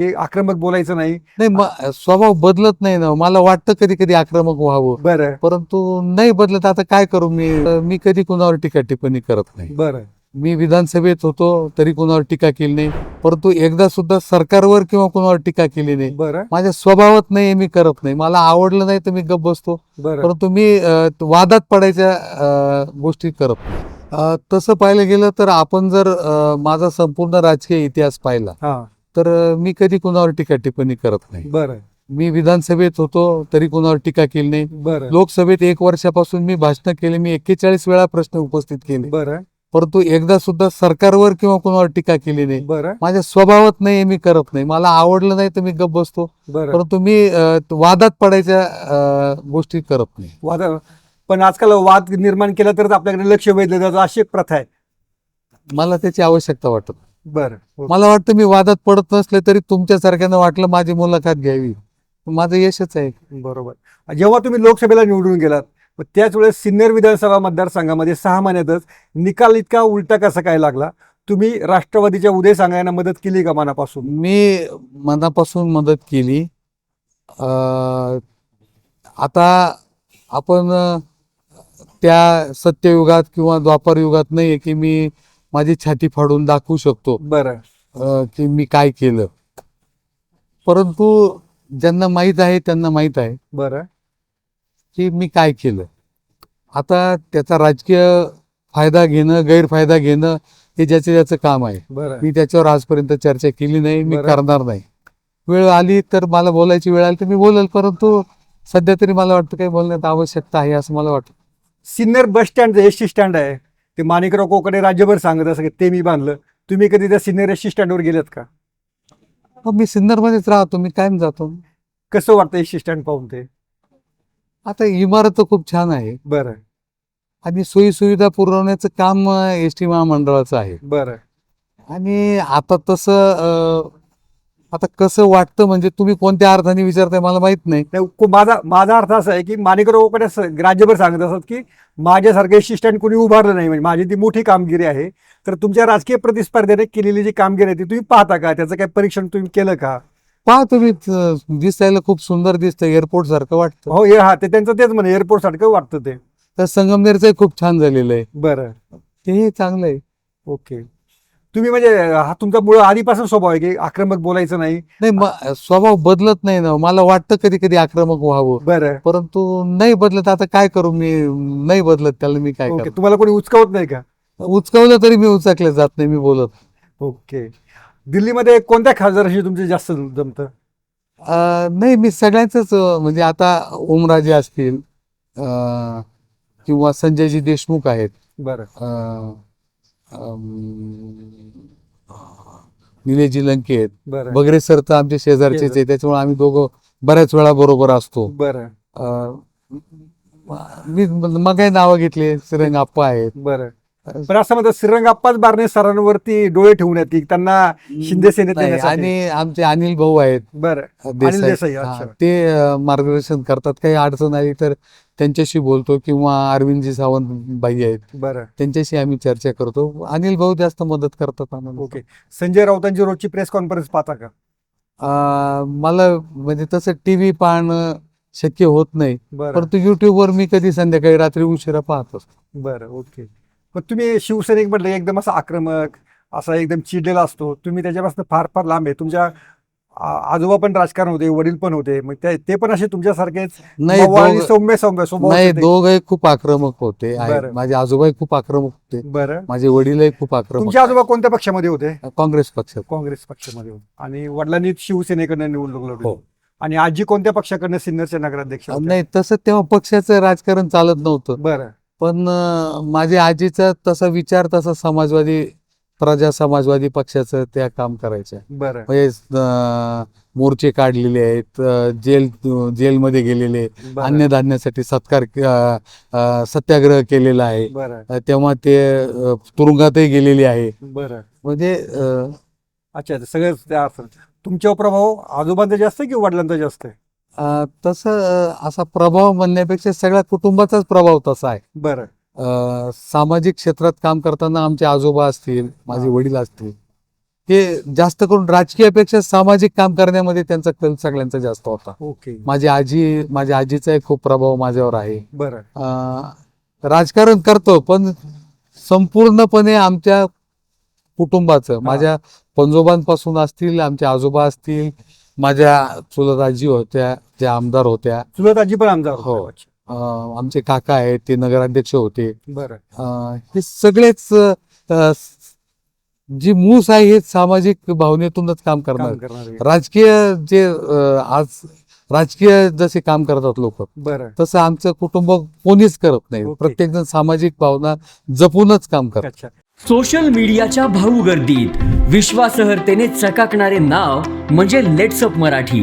हे आक्रमक बोलायचं नाही. नाही म- स्वभाव बदलत नाही ना. मला वाटतं कधी कधी आक्रमक व्हावं. बरं. परंतु नाही बदलत. आता काय करू मी? मी कधी कुणावर टीका टिप्पणी करत नाही. बरं. मी विधानसभेत होतो तरी कुणावर टीका केली नाही. परंतु एकदा सुद्धा सरकारवर किंवा कुणावर टीका केली नाही. बरं. माझ्या स्वभावात नाही मी करत नाही. मला आवडलं नाही तर मी गप्प बसतो. बरं. परंतु मी अ, वादात पडायच्या अ, गोष्टी करत नाही. अ, तसं पाहायला गेलं तर आपण जर अ, माझा संपूर्ण राजकीय इतिहास पाहिला हा. तर मी कधी कुणावर टीका टिप्पणी करत नाही. बरं. मी विधानसभेत होतो तरी कुणावर टीका केली नाही. लोकसभेत एक वर्षापासून मी भाषण केले मी एक्केचाळीस वेळा प्रश्न उपस्थित केले. बरं. परंतु एकदा सुद्धा सरकारवर किंवा कुणावर टीका केली नाही. माझ्या स्वभावात नाही मी करत नाही. मला आवडलं नाही तर मी गप्प बसतो. परंतु मी वादात पडायच्या गोष्टी करत नाही. वाद पण आजकाल वाद निर्माण केला तरच आपल्याकडे लक्ष वेधलं जातं. अशी एक प्रथा आहे. मला त्याची आवश्यकता वाटत नाही. बरं मला वाटतं मी वादात पडत नसले तरी तुमच्यासारख्यानं वाटलं माझी मुलाखत घ्यावी. माझं यशच आहे. बरोबर. जेव्हा तुम्ही लोकसभेला निवडून गेलात त्याच वेळेस सिन्नर विधानसभा मतदारसंघामध्ये सहा महिन्यातच निकाल इतका उलटा कसा काय लागला? तुम्ही राष्ट्रवादीच्या उदय सांगायला मदत केली का मनापासून? मी मनापासून मदत केली. आता आपण त्या सत्ययुगात किंवा द्वापर युगात नाही की मी माझी छाती फाडून दाखवू शकतो. बरं. की मी काय केलं. परंतु ज्यांना माहीत आहे त्यांना माहीत आहे. बरं. की मी काय केलं. आता त्याचा राजकीय फायदा घेणं गैरफायदा घेणं हे ज्याचं ज्याचं काम आहे. बरं. मी त्याच्यावर आजपर्यंत चर्चा केली नाही मी. करणार नाही. वेळ आली तर मला बोलायची वेळ आली तर मी बोलेल परंतु सध्या तरी मला वाटतं काही बोलण्यात आवश्यकता आहे असं मला वाटतं. Sinnar bus stand S T stand आहे. ते माणिकराव कोकडे राज्यभर सांगत असं ते मी बांधलं. तुम्ही कधी त्या सिन्नर एस टी स्टँडवर गेलेत का? हो, मी सिन्नरमध्येच राहतो मी कायम जातो. कसं वाटतं एस टी स्टँड पाहून ते? आता इमारत तर खूप छान आहे. बरं. आणि सोयी सुविधा पुरवण्याचं काम एस टी महामंडळाचं आहे. बरं. आणि आता तसं अं, आता कसं वाटतं म्हणजे तुम्ही कोणत्या अर्थाने विचारताय मला माहीत नाही. माझा माझा अर्थ असा आहे की माणिकराव कोकडे स- राज्यभर सांगत असतात की माझ्यासारखं स्टँड कोणी उभारलं नाही. म्हणजे माझी ती मोठी कामगिरी आहे. तर तुमच्या राजकीय प्रतिस्पर्ध्याने केलेली जी कामगिरी आहे ती तुम्ही पाहता का? त्याचं काही परीक्षण तुम्ही केलं का? पहा तुम्ही अं, दिसायला खूप सुंदर दिसतं एअरपोर्ट सारखं वाटतं. हो हे हा ते त्यांचं तेच म्हणे एअरपोर्ट सारखं वाटतं ते. तर संगमनेरचं खूप छान झालेलं आहे. बरं. तेही चांगलं आहे. ओके. तुम्ही म्हणजे हा तुमचा मुळ आधीपासून स्वभाव आहे की आक्रमक बोलायचं नाही? नाही म- स्वभाव बदलत नाही ना. मला वाटतं कधी कधी आक्रमक व्हावं. बरं. परंतु नाही बदलत. आता काय करू मी? नाही बदलत त्याला मी काय ओके. करू तुम्हाला कोणी उचकावत नाही का? उचकवलं तरी मी उचकले जात नाही मी बोलत ओके. दिल्लीमध्ये कोणत्या खासदाराशी तुमचे जास्त जमतं? अं, नाही मी सगळ्यांचंच अं, म्हणजे आता ओमराजे असतील अं, किंवा संजयजी देशमुख आहेत. बरं. अं, निलेशजी लंके आहेत. बरं. बगरे सर तर आमचे शेजारचेच आहे त्याच्यामुळे आम्ही दोघं बऱ्याच वेळा बरोबर असतो. बरं. अं, मी मग नावं घेतली. श्रीरंग आप्पा आहेत. बरं. पण असं म्हणतात श्रीरंगाप्पाच बारणे सरांवरती डोळे ठेवण्यात की त्यांना शिंदे सेनेत नाही, येण्यासाठी. आणि आमचे अनिल भाऊ आहेत. बरं. अनिल देसाई देसाई, हा, अच्छा. ते अं, मार्गदर्शन करतात. काही अडचण आली तर त्यांच्याशी बोलतो किंवा अरविंदजी सावंत बाई आहेत बरं. त्यांच्याशी आम्ही चर्चा करतो. अनिल भाऊ जास्त मदत करतात आम्हाला. ओके. संजय राऊतांची रोजची प्रेस कॉन्फरन्स पाहता का? मला म्हणजे तसं टीव्ही पाहणं शक्य होत नाही. बरं. परंतु युट्यूबवर मी कधी संध्याकाळी रात्री उशिरा पाहत. असतो बरं ओके. पण तुम्ही शिवसैनिक म्हटलं एकदम असा आक्रमक असा एकदम चिडलेला असतो. तुम्ही त्याच्यापासून फार फार लांब आहे. तुमच्या आजोबा पण राजकारण होते वडील पण होते. मग ते ते पण असे तुमच्यासारखेच नाही मवाळ आणि दोघं- सौम्य सौम्य स्वभाव नाही होते. दोघही खूप आक्रमक होते. बरं. माझे आजोबाही खूप आक्रमक होते. बरं. माझे वडीलही खूप आक्रमक तुमचे आजोबा कोणत्या पक्षामध्ये होते? काँग्रेस पक्षात काँग्रेस पक्षामध्ये होते. आणि वडिलांनी शिवसेनेकडनं निवडणूक लढवली. हो. आणि आजी कोणत्या पक्षाकडनं? सिन्नरचे नगराध्यक्ष होत्या? नाही तसं तेव्हा पक्षाचं राजकारण चालत नव्हतं. बरं. पण अं, माझ्या आजीचा तसा विचार तसा समाजवादी प्रजा समाजवादी पक्षाचं त्या काम करायच्या. बरं. म्हणजे अं, मोर्चे काढलेले आहेत अं, जेल जेलमध्ये गेलेले बरं. अन्नधान्यासाठी सत्कार अं, अं, सत्याग्रह केलेला आहे. बरं. अं, तेव्हा ते अं, तुरुंगातही गेलेले आहे. बरं. म्हणजे अं, अच्छा सगळंच त्या अर्थानं. तुमच्यावर प्रभाव आजोबांचा जास्त आहे की वडिलांचा जास्त आहे? अं, तसं अं, असा प्रभाव म्हणण्यापेक्षा सगळ्या कुटुंबाचाच प्रभाव तसा आहे. बरं. सामाजिक क्षेत्रात काम करताना आमचे आजोबा असतील माझे. वडील असतील हे जास्त करून राजकीयापेक्षा सामाजिक काम करण्यामध्ये त्यांचा कल सगळ्यांचा जास्त होता. ओके. माझी आजी माझ्या आजीचा एक खूप प्रभाव माझ्यावर आहे. बरं. राजकारण करतो पण संपूर्णपणे आमच्या कुटुंबाचं माझ्या पंजोबांपासून असतील आमचे आजोबा असतील माझ्या चुलत आजी होत्या ज्या आमदार होत्या. चुलत आजी पण आमदार हो. आमचे काका आहेत ते नगराध्यक्ष होते. बरं. हे सगळेच अं, जी मूस आहे हे सामाजिक भावनेतूनच काम करणार काम करणारे. राजकीय जे अं, आज राजकीय जसे काम करतात लोक बरं. तसं आमचं कुटुंब कोणीच करत नाही. ओके. प्रत्येक जण सामाजिक भावना जपूनच काम अच्छा. सोशल मीडियाच्या भाऊ गर्दीत विश्वासार्हतेने चकाकणारे नाव म्हणजे लेट्सअप मराठी.